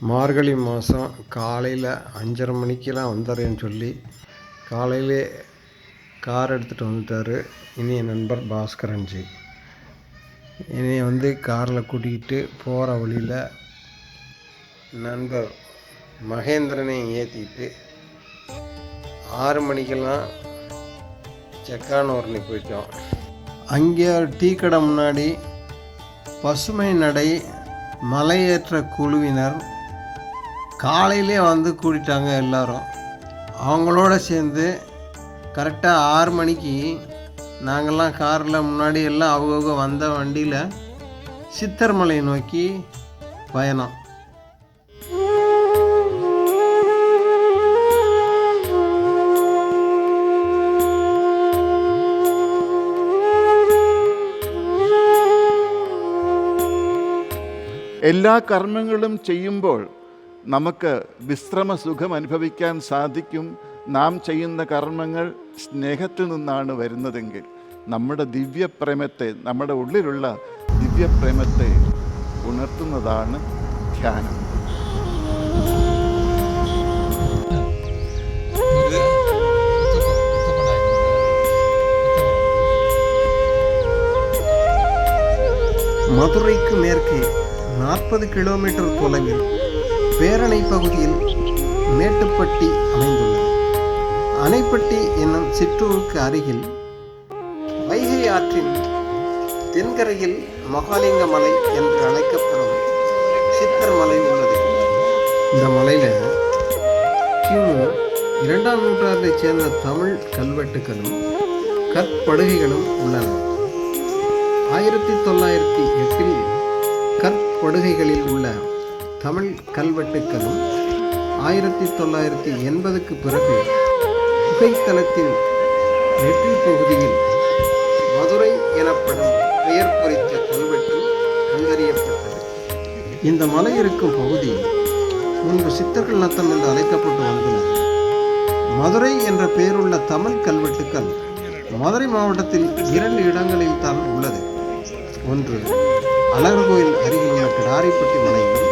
மார்கழி மாதம் காலையில் அஞ்சரை மணிக்கெலாம் வந்துடுறேன்னு சொல்லி காலையிலே கார் எடுத்துகிட்டு வந்துட்டார் இனிய நண்பர் பாஸ்கரன்ஜி. என்னை வந்து காரில் கூட்டிக்கிட்டு போகிற வழியில் நண்பர் மகேந்திரனை ஏற்றிட்டு ஆறு மணிக்கெல்லாம் செக்கானூர்னி போயிட்டோம். அங்கே ஒரு டீ கடை முன்னாடி பசுமை நடை மலையேற்ற குழுவினர் காலையிலே வந்து கூட்டிட்டாங்க எல்லாரும் அவங்களோட சேர்ந்து கரெக்டாக ஆறு மணிக்கு நாங்கள்லாம் காரில் முன்னாடி எல்லாம் அவங்கவுங்க வந்த வண்டியில் சித்தர்மலை நோக்கி பயணம் എല്ലാ കർമ്മങ്ങളും ചെയ്യുമ്പോൾ നമുക്ക് വിശ്രമ സുഖം അനുഭവിക്കാൻ സാധിക്കും നാം ചെയ്യുന്ന കർമ്മങ്ങൾ സ്നേഹത്തിൽ നിന്നാണ് വരുന്നതെങ്കിൽ നമ്മുടെ ദിവ്യപ്രേമത്തെ നമ്മുടെ ഉള്ളിലുള്ള ദിവ്യപ്രേമത്തെ ഉണർത്തുന്നതാണ് ധ്യാനം மதுரைக்கு மேற்கே நாற்பது கிலோமீட்டர் தொலைவில் பேரணை பகுதியில் மேட்டுப்பட்டி அமைந்துள்ளது. அணைப்பட்டி என்னும் சிற்றூருக்கு அருகில் வைகை ஆற்றின் தென்கரையில் மகாலிங்க மலை என்று அழைக்கப்படும் சித்தர் மலை உள்ளது. இந்த மலையில் கிமு இரண்டாம் நூற்றாண்டைச் சேர்ந்த தமிழ் கல்வெட்டுகளும் கற்படுகைகளும் உள்ளன. ஆயிரத்தி தொள்ளாயிரத்தி எட்டில் கற்படுகைகளில் உள்ள தமிழ் கல்வெட்டுக்களும் ஆயிரத்தி தொள்ளாயிரத்தி எண்பதுக்கு பிறகு புகைத்தலத்தின் நெற்றி பகுதியில் மதுரை எனப்படும் பெயர் குறித்த கல்வெட்டு கண்டறியப்பட்டது. இந்த மலை இருக்கும் பகுதி முன்பு சித்தர்கள் நத்தம் என்று அழைக்கப்பட்டு வந்துள்ளது மதுரை என்ற பெயருள்ள தமிழ் கல்வெட்டுக்கள் மதுரை மாவட்டத்தில் இரண்டு இடங்களில் தான் உள்ளது. ஒன்று அழகர் கோயில் அருகில் உள்ள கிடாரிப்பட்டி மலையில்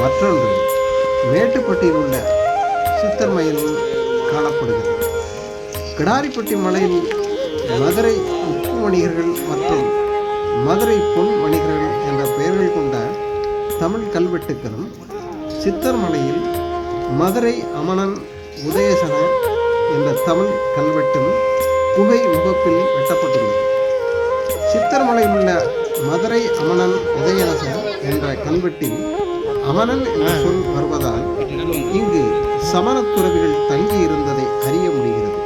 மற்றொன்று மேட்டுப்பட்டியில் உள்ள சித்தர் மயிலும் காணப்படுகிறது. கிடாரிப்பட்டி மலையில் மதுரை உப்பு வணிகர்கள் மற்றும் மதுரை பொன் வணிகர்கள் என்ற பெயர்கள் கொண்ட தமிழ் கல்வெட்டுக்களும் சித்தர் மலையில் மதுரை அமணன் உதயசன என்ற தமிழ் கல்வெட்டும் குகை முகப்பில் வெட்டப்பட்டுள்ளது. சித்தர்மலையில் உள்ள மதுரை அமணன் உதயரச என்ற கல்வெட்டில் அமலன் என்ற சொல் வருவதால் இங்கு சமணத் துறவிகள் தங்கி இருந்ததை அறிய முடிகிறது.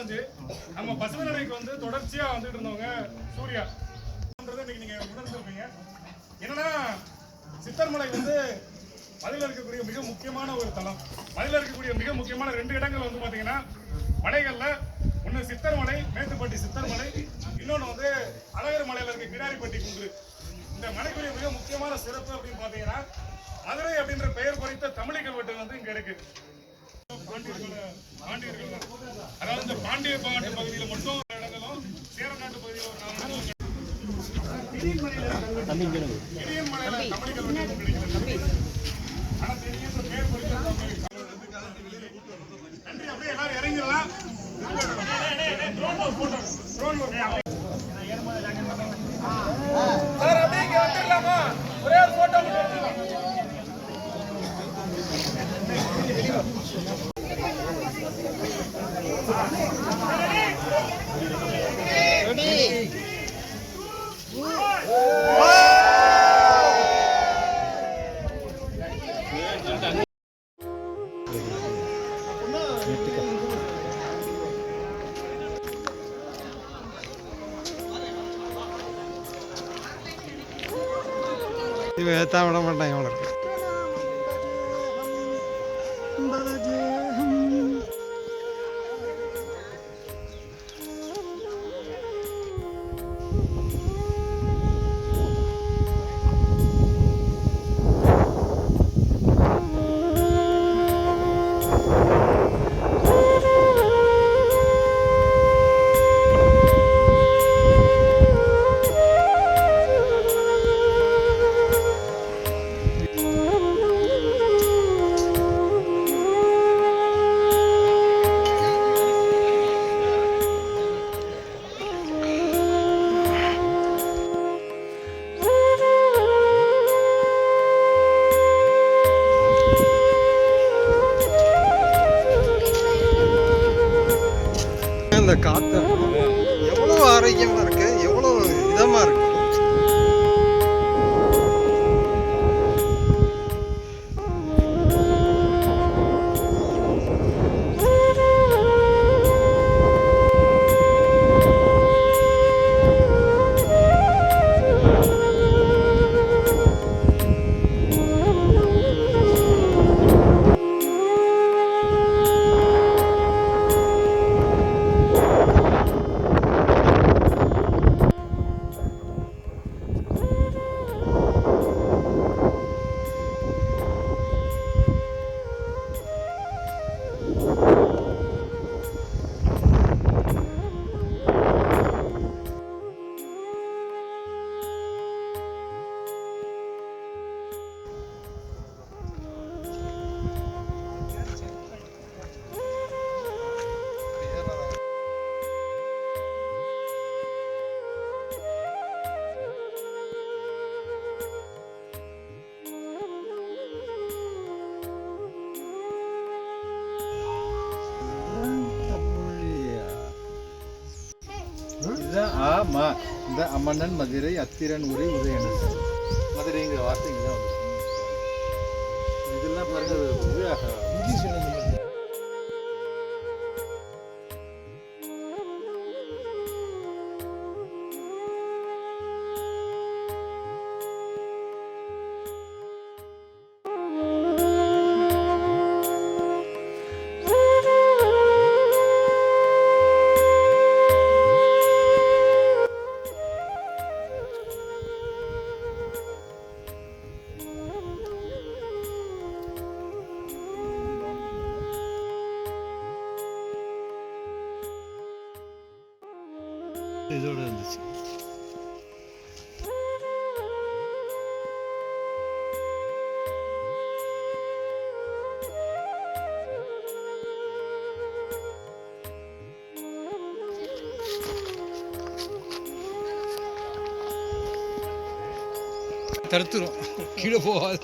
வந்து நம்ம பசுமை வந்து தொடர்ச்சியா வந்துட்டு இருந்தவங்க சூர்யா. இன்னைக்கு நீங்க உணர்ந்துருப்பீங்க. என்னன்னா சித்தர்மலை வந்து மலையில இருக்கக்கூடிய மிக முக்கியமான ஒரு தலம். மலையில இருக்கக்கூடிய மிக முக்கியமான ரெண்டு இடங்கள் வந்து பாத்தீங்கன்னா மலைகள்ல ஒண்ணு சித்தர்மலை மேத்துப்பட்டி சித்தர்மலை இன்னொன்னு வந்து அழகர் மலையில இருக்க கிடாரிப்பட்டி குன்று. இந்த மலைக்குரிய மிக முக்கியமான சிறப்பு அப்படின்னு பாத்தீங்கன்னா மதுரை அப்படின்ற பெயர் குறித்த தமிழ் கல்வெட்டு வந்து இங்க இருக்கு. பாண்டியர்கள- பாண்டியர்கள் அதாவது இந்த பாண்டிய பாட்டு பகுதியில் மட்டும் ஒரு இடங்களும் சேர நாட்டு பகுதியில் ஒரு நாலு இடங்களும் மலையில இடியன் மலையில கிடைக்கிறது ஆனா தெரியும் பேர் குறித்த நன்றி அப்படியே எல்லாரும் இறங்கிடலாம். വേത്താവണം പണ്ടായി വളർത്തി ஆமா இந்த அம்மன்னன் மதுரை அத்திரன் உரை உதயணன். மதுரைங்கிற வார்த்தை இங்கே தான் இதெல்லாம் பாருங்க அது தடுத்துரும். கீழே போகாது.